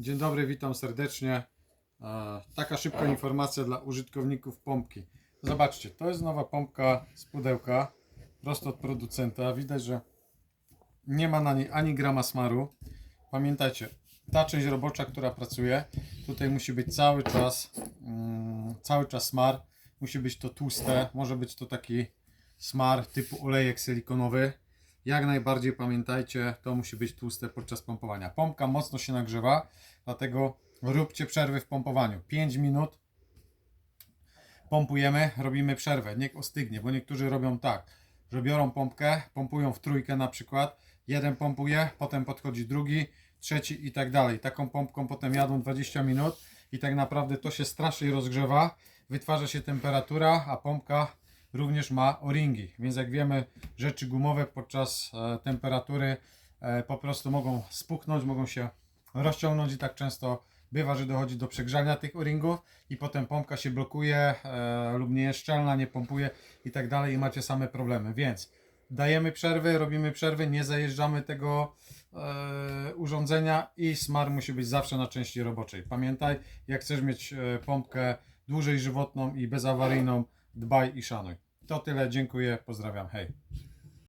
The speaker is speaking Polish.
Dzień dobry, witam serdecznie. E, Taka szybka informacja dla użytkowników pompki. Zobaczcie, to jest nowa pompka z pudełka, prosto od producenta. Widać, że nie ma na niej ani grama smaru. Pamiętajcie, ta część robocza, która pracuje, tutaj musi być cały czas, mm, cały czas smar. Musi być to tłuste, może być to taki smar typu olejek silikonowy. Jak najbardziej pamiętajcie, to musi być tłuste podczas pompowania. Pompka mocno się nagrzewa, dlatego róbcie przerwy w pompowaniu. 5 minut pompujemy, robimy przerwę. Niech ostygnie, bo niektórzy robią tak, że biorą pompkę, pompują w trójkę na przykład, jeden pompuje, potem podchodzi drugi, trzeci i tak dalej. Taką pompką potem jadą 20 minut i tak naprawdę to się strasznie rozgrzewa, wytwarza się temperatura, a pompka również ma o-ringi, więc jak wiemy, rzeczy gumowe podczas e, temperatury e, po prostu mogą spuchnąć, mogą się rozciągnąć i tak często bywa, że dochodzi do przegrzania tych o-ringów i potem pompka się blokuje e, lub nie jest szczelna, nie pompuje i tak dalej i macie same problemy, więc dajemy przerwy, robimy przerwy, nie zajeżdżamy tego urządzenia i smar musi być zawsze na części roboczej. Pamiętaj, jak chcesz mieć pompkę dłużej żywotną i bezawaryjną, dbaj i szanuj. To tyle, dziękuję, pozdrawiam, hej.